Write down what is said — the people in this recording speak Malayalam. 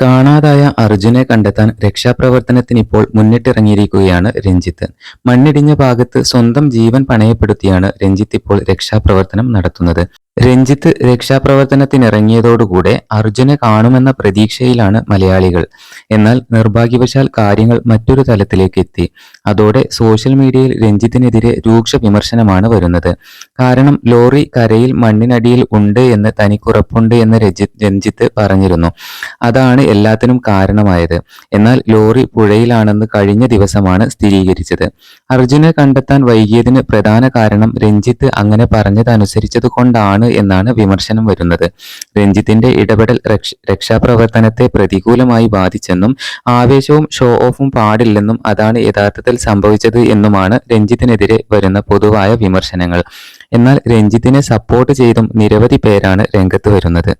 കാണാതായ അർജുനെ കണ്ടെത്താൻ രക്ഷാപ്രവർത്തനത്തിന് ഇപ്പോൾ മുന്നിട്ടിറങ്ങിയിരിക്കുകയാണ് രഞ്ജിത്ത്. മണ്ണിടിഞ്ഞ ഭാഗത്ത് സ്വന്തം ജീവൻ പണയപ്പെടുത്തിയാണ് രഞ്ജിത്ത് ഇപ്പോൾ രക്ഷാപ്രവർത്തനം നടത്തുന്നത്. രഞ്ജിത്ത് രക്ഷാപ്രവർത്തനത്തിനിറങ്ങിയതോടുകൂടെ അർജുനെ കാണുമെന്ന പ്രതീക്ഷയിലാണ് മലയാളികൾ. എന്നാൽ നിർഭാഗ്യവശാൽ കാര്യങ്ങൾ മറ്റൊരു തലത്തിലേക്ക് എത്തി അതോടെ സോഷ്യൽ മീഡിയയിൽ രഞ്ജിത്തിനെതിരെ രൂക്ഷ വിമർശനമാണ് വരുന്നത്. കാരണം ലോറി കരയിൽ മണ്ണിനടിയിൽ ഉണ്ട് എന്ന് തനിക്കുറപ്പുണ്ട് എന്ന് രഞ്ജിത്ത് പറഞ്ഞിരുന്നു. അതാണ് എല്ലാത്തിനും കാരണമായത്. എന്നാൽ ലോറി പുഴയിലാണെന്ന് കഴിഞ്ഞ ദിവസമാണ് സ്ഥിരീകരിച്ചത്. അർജുനെ കണ്ടെത്താൻ വൈകിയതിന് പ്രധാന കാരണം രഞ്ജിത്ത് അങ്ങനെ പറഞ്ഞതനുസരിച്ചത് കൊണ്ടാണ് എന്നാണ് വിമർശനം വരുന്നത്. രഞ്ജിത്തിന്റെ ഇടപെടൽ രക്ഷ രക്ഷാപ്രവർത്തനത്തെ പ്രതികൂലമായി ബാധിച്ചെന്നും ആവേശവും ഷോ ഓഫും പാടില്ലെന്നും അതാണ് യഥാർത്ഥത്തിൽ സംഭവിച്ചത് എന്നുമാണ് രഞ്ജിത്തിനെതിരെ വരുന്ന പൊതുവായ വിമർശനങ്ങൾ. എന്നാൽ രഞ്ജിത്തിനെ സപ്പോർട്ട് ചെയ്തും നിരവധി പേരാണ് രംഗത്ത് വരുന്നത്.